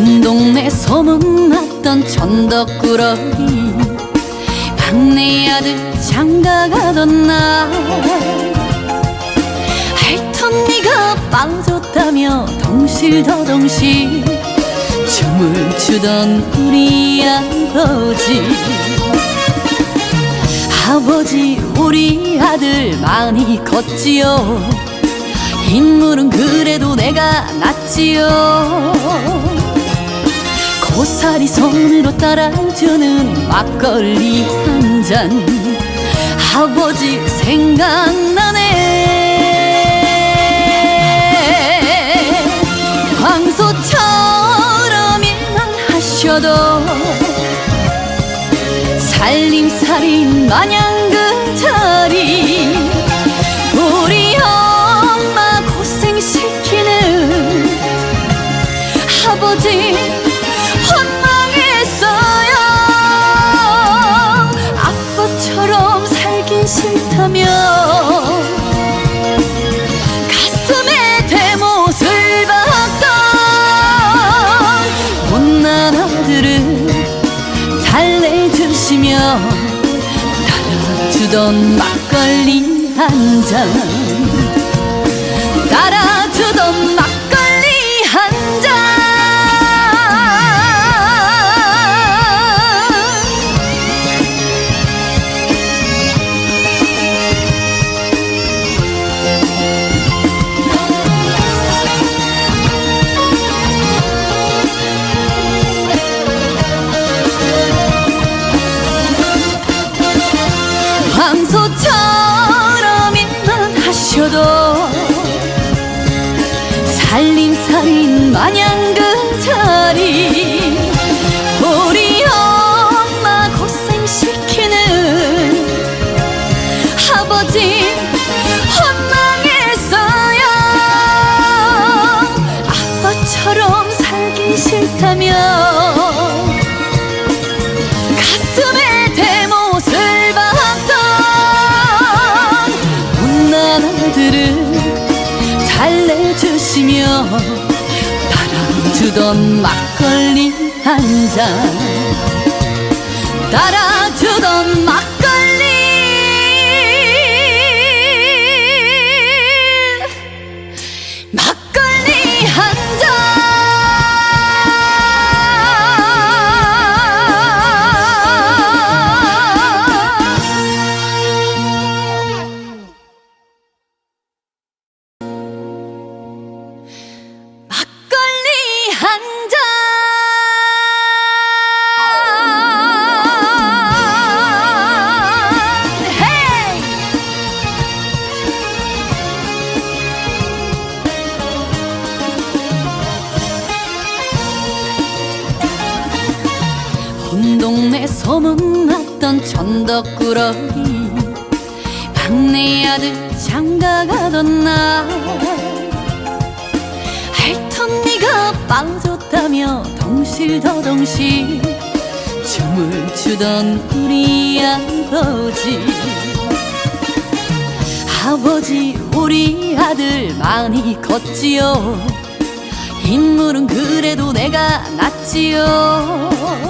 온 동네 소문났던 천덕꾸러기. 막내 아들 장가가던 날 알던 네가 빠졌다며 덩실더덩실 춤을 추던 우리 아버지. 아버지 우리 아들 많이 컸지요. 인물은 그래도 내가 낫지요 고사리 손으로 따라주는 막걸리 한 잔. 아버지 생각나네. 황소처럼 일만 하셔도 살림살인 마냥 그 자리 싫다며 가슴에 대못을 박던 못난 아들을 달래주시며 따라주던 막걸리 한잔 하셔도 살림살인 마냥 그 자리. 우리 엄마 고생시키는 아버지 달래주시며 따라주던 막걸리 한 잔. 따라 주던 막걸리 동네 소문났던 천덕꾸러기. 막내 아들 장가가던 날 알던 네가 빠졌다며 덩실더덩실 춤을 추던 우리 아버지. 아버지 우리 아들 많이 컸지요. 인물은 그래도 내가 낫지요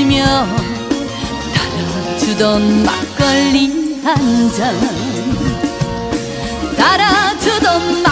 달래주시며 따라주던 막걸리 한 잔. 따라주던